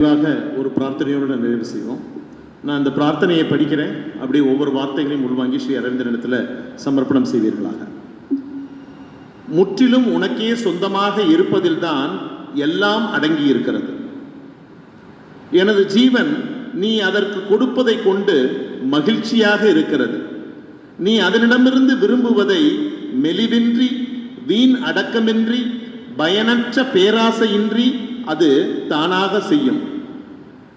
விரிவாக ஒரு பிரார்த்தனையோடு நான் நிறைவு செய்வோம். நான் அந்த பிரார்த்தனையை படிக்கிறேன். அப்படியே ஒவ்வொரு வார்த்தைகளையும் உள்வாங்கி ஸ்ரீ அரவிந்தனிடத்தில் சமர்ப்பணம் செய்வீர்களாக. முற்றிலும் உனக்கே சொந்தமாக இருப்பதில்தான் எல்லாம் அடங்கி இருக்கிறது எனது ஜீவன் நீ அதற்கு கொடுப்பதை கொண்டு மகிழ்ச்சியாக இருக்கிறது. நீ அதனிடமிருந்து விரும்புவதை மெலிவின்றி வீண் அடக்கமின்றி பயனற்ற பேராசையின்றி அது தானாக செய்யும்.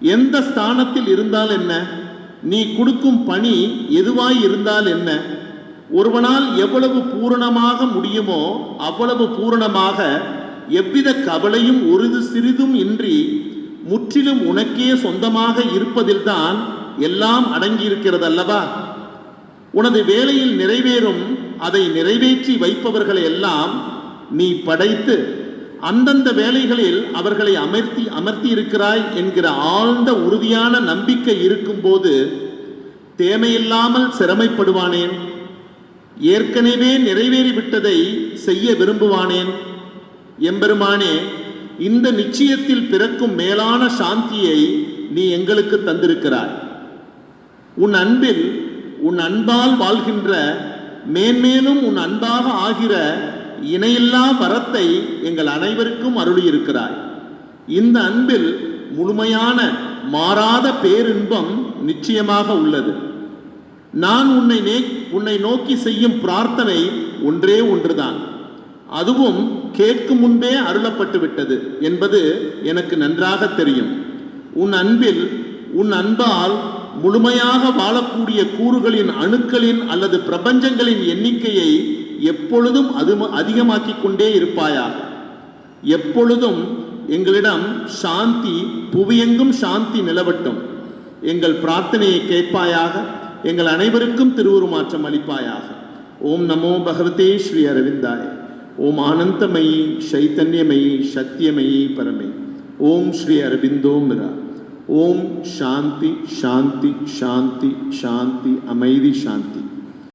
எந்த ஸ்தானத்தில் இருந்தால் என்ன? நீ கொடுக்கும் பணி எதுவாய் இருந்தால் என்ன? ஒருவனால் எவ்வளவு பூரணமாக முடியுமோ அவ்வளவு பூரணமாக எவ்வித கவலையும் ஒரு சிறிதும் இன்றி முற்றிலும் உனக்கே சொந்தமாக இருப்பதில்தான் எல்லாம் அடங்கியிருக்கிறது அல்லவா உனது வேலையில் நிறைவேறும் அதை நிறைவேற்றி வைப்பவர்களை எல்லாம் நீ படைத்து அந்தந்த வேலைகளில் அவர்களை அமர்த்தி அமர்த்தி இருக்கிறாய் என்கிற ஆழ்ந்த உறுதியான நம்பிக்கை இருக்கும்போது தேவையில்லாமல் சிரமைப்படுவானேன். ஏற்கனவே நிறைவேறிவிட்டதை செய்ய விரும்புவானேன். எம்பெருமானே இந்த நிச்சயத்தில் பிறக்கும் மேலான சாந்தியை நீ எங்களுக்கு தந்திருக்கிறாய். உன் அன்பில் உன் அன்பால் வாழ்கின்ற மேன்மேலும் உன் அன்பாக ஆகிற இணையில்லா வரத்தை எங்கள் அனைவருக்கும் அருளியிருக்கிறாய். இந்த அன்பில் முழுமையான மாறாத பேரின்பம் நிச்சயமாக உள்ளது. நான் உன்னை நே உன்னை நோக்கி செய்யும் பிரார்த்தனை ஒன்றே ஒன்றுதான். அதுவும் கேட்கும் முன்பே அருளப்பட்டு விட்டது என்பது எனக்கு நன்றாக தெரியும். உன் அன்பில் உன் அன்பால் முழுமையாக வாழக்கூடிய கூறுகளின் அணுக்களின் அல்லது பிரபஞ்சங்களின் எண்ணிக்கையை எப்பொழுதும் அது அதிகமாக்கிக் கொண்டே இருப்பாயா எப்பொழுதும் எங்களிடம் சாந்தி புவியெங்கும் சாந்தி நிலவட்டும். எங்கள் பிரார்த்தனையை கேட்பாயாக. எங்கள் அனைவருக்கும் திருவுருமாற்றம் அளிப்பாயாக. ஓம் நமோ பகவதே ஸ்ரீ அரவிந்தாய். ஓம் ஆனந்தமயி சைத்தன்யமயி சத்தியமயி பரமே. ஓம் ஸ்ரீ அரவிந்தோ மிரா. ஓம் சாந்தி சாந்தி சாந்தி சாந்தி அமைதி சாந்தி.